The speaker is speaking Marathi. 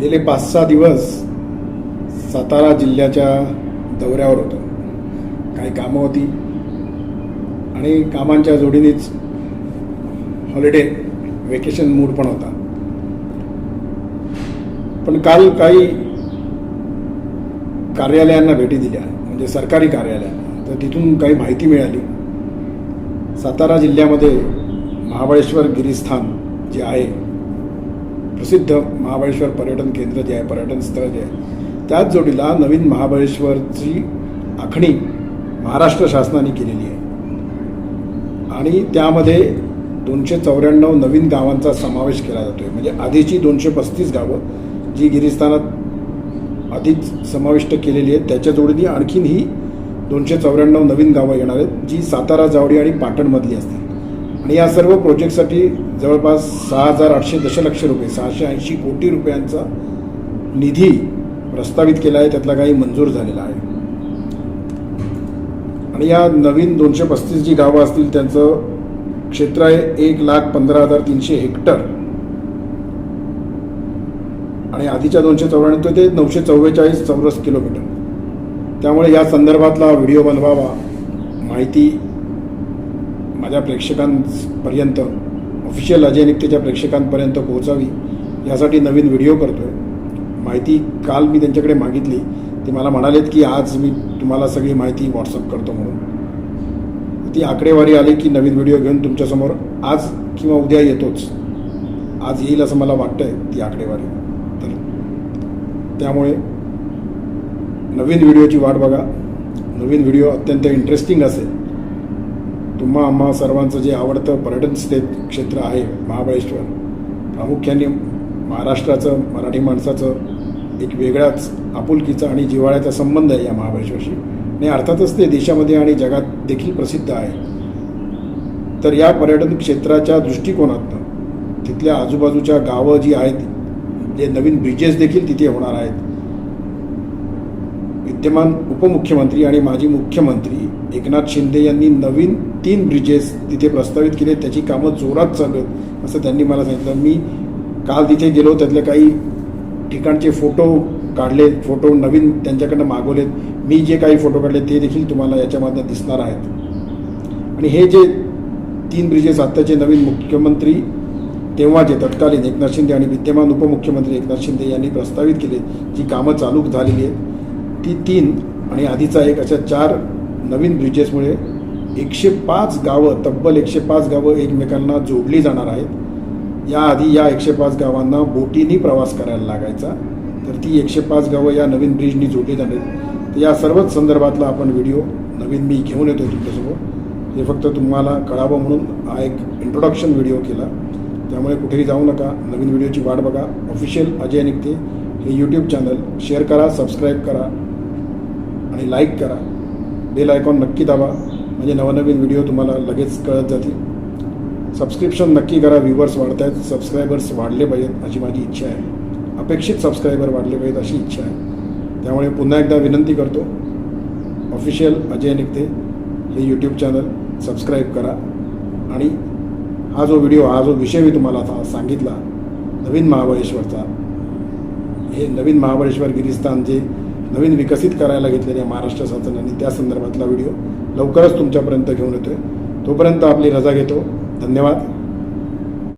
गेले पाच सहा दिवस सातारा जिल्ह्याच्या दौऱ्यावर होतो. काही कामं होती. आणि कामांच्या जोडीनेच हॉलिडे वेकेशन मूड पण होता. पण काल काही कार्यालयांना भेटी दिल्या. म्हणजे सरकारी कार्यालयांना. तर तिथून काही माहिती मिळाली. सातारा जिल्ह्यामध्ये महाबळेश्वर गिरीस्थान जे आहे प्रसिद्ध महाबळेश्वर पर्यटन केंद्र जे आहे पर्यटन स्थळ जे आहे त्याच जोडीला नवीन महाबळेश्वरची आखणी महाराष्ट्र शासनाने केलेली आहे. आणि त्यामध्ये दोनशे चौऱ्याण्णव नवीन गावांचा समावेश केला जातो आहे म्हणजे आधीची दोनशे पस्तीस गावं जी गिरिस्थानात आधीच समाविष्ट केलेली आहेत त्याच्या जोडीने आणखीन ही दोनशे चौऱ्याण्णव नवीन गावं येणार आहेत जी सातारा जावडी आणि पाटणमधली असतील. आणि या सर्व प्रोजेक्टसाठी जवळपास सहा हजार आठशे दशलक्ष रुपये सहाशे ऐंशी कोटी रुपयांचा निधी प्रस्तावित केला आहे. त्यातला काही मंजूर झालेला आहे. आणि या नवीन दोनशे पस्तीस जी गावं असतील त्यांचं क्षेत्र आहे एक लाख पंधरा हजार तीनशे हेक्टर. आणि आधीच्या दोनशे चौऱ्याण्णव ते नऊशे चव्वेचाळीस चौरस किलोमीटर. त्यामुळे या संदर्भातला व्हिडिओ बनवावा माहिती माझ्या प्रेक्षकांपर्यंत ऑफिशियल अजयनिकतेच्या प्रेक्षकांपर्यंत पोहोचावी यासाठी नवीन व्हिडिओ करतो आहे माहिती काल मी त्यांच्याकडे मागितली. ते मला म्हणालेत की आज मी तुम्हाला सगळी माहिती व्हॉट्सअप करतो म्हणून. ती आकडेवारी आली की नवीन व्हिडिओ घेऊन तुमच्यासमोर आज किंवा उद्या येतोच. आज येईल असं मला वाटतंय ती आकडेवारी. तर त्यामुळे नवीन व्हिडिओची वाट बघा. नवीन व्हिडिओ अत्यंत इंटरेस्टिंग असेल. तुम्हा आम्हा सर्वांचं जे आवडतं पर्यटन स्थे क्षेत्र आहे महाबळेश्वर प्रामुख्याने महाराष्ट्राचं मराठी माणसाचं एक वेगळाच आपुलकीचा आणि जिव्हाळ्याचा संबंध आहे या महाबळेश्वरशी. आणि अर्थातच ते देशामध्ये आणि जगात देखील प्रसिद्ध आहे. तर या पर्यटन क्षेत्राच्या दृष्टिकोनातनं तिथल्या आजूबाजूच्या गावं जी आहेत जे नवीन ब्रिजेस देखील तिथे होणार आहेत. विद्यमान उपमुख्यमंत्री आणि माजी मुख्यमंत्री एकनाथ शिंदे यांनी नवीन तीन ब्रिजेस तिथे प्रस्तावित केले त्याची कामं जोरात चालू आहेत असं त्यांनी मला सांगितलं. मी काल तिथे गेलो त्यातले काही ठिकाणचे फोटो काढले फोटो नवीन त्यांच्याकडनं मागवलेत. मी जे काही फोटो काढले ते देखील तुम्हाला याच्यामधनं दिसणार आहेत. आणि हे जे तीन ब्रिजेस आत्ताचे नवीन मुख्यमंत्री तेव्हा जे तत्कालीन एकनाथ शिंदे आणि विद्यमान उपमुख्यमंत्री एकनाथ शिंदे यांनी प्रस्तावित केले जी कामं चालू झालेली आहेत ती तीन आणि आधीचा एक अशा चार नवीन ब्रिजेसमुळे एकशे पाच गावं तब्बल एकशे पाच गावं एकमेकांना जोडली जाणार आहेत. याआधी या एकशे पाच गावांना बोटीनी प्रवास करायला लागायचा. तर ती एकशे पाच गावं या नवीन ब्रिजनी जोडली जाणार आहेत. तर या सर्वच संदर्भातला आपण व्हिडिओ नवीन मी घेऊन येतो तुमच्यासमोर हे फक्त तुम्हाला कळावं म्हणून हा एक इंट्रोडक्शन व्हिडिओ केला. त्यामुळे कुठेही जाऊ नका नवीन व्हिडिओची वाट बघा. ऑफिशियल अजय निघते. हे यूट्यूब चॅनल शेअर करा सबस्क्राईब करा आणि लाईक करा. बेल आयकॉन नक्की दाबा. म्हणजे नवनवीन व्हिडिओ तुम्हाला लगेच कळत जातील. सबस्क्रिप्शन नक्की करा व्ह्युअर्स वाढत आहेत सबस्क्रायबर्स वाढले पाहिजेत अशी माझी इच्छा आहे. अपेक्षित सबस्क्रायबर वाढले पाहिजेत अशी इच्छा आहे. त्यामुळे पुन्हा एकदा विनंती करतो ऑफिशियल अजय निघते. हे यूट्यूब चॅनल सबस्क्राईब करा. आणि हा जो व्हिडिओ हा जो विषय मी तुम्हाला आता सांगितला नवीन महाबळेश्वरचा हे नवीन महाबळेश्वर गिरीस्थान जे नवीन विकसित करायला घेतलेल्या महाराष्ट्र शासनाने त्या संदर्भातला व्हिडिओ लवकरच तुमच्यापर्यंत घेऊन येतोय. तोपर्यंत आपली रजा घेतो. धन्यवाद.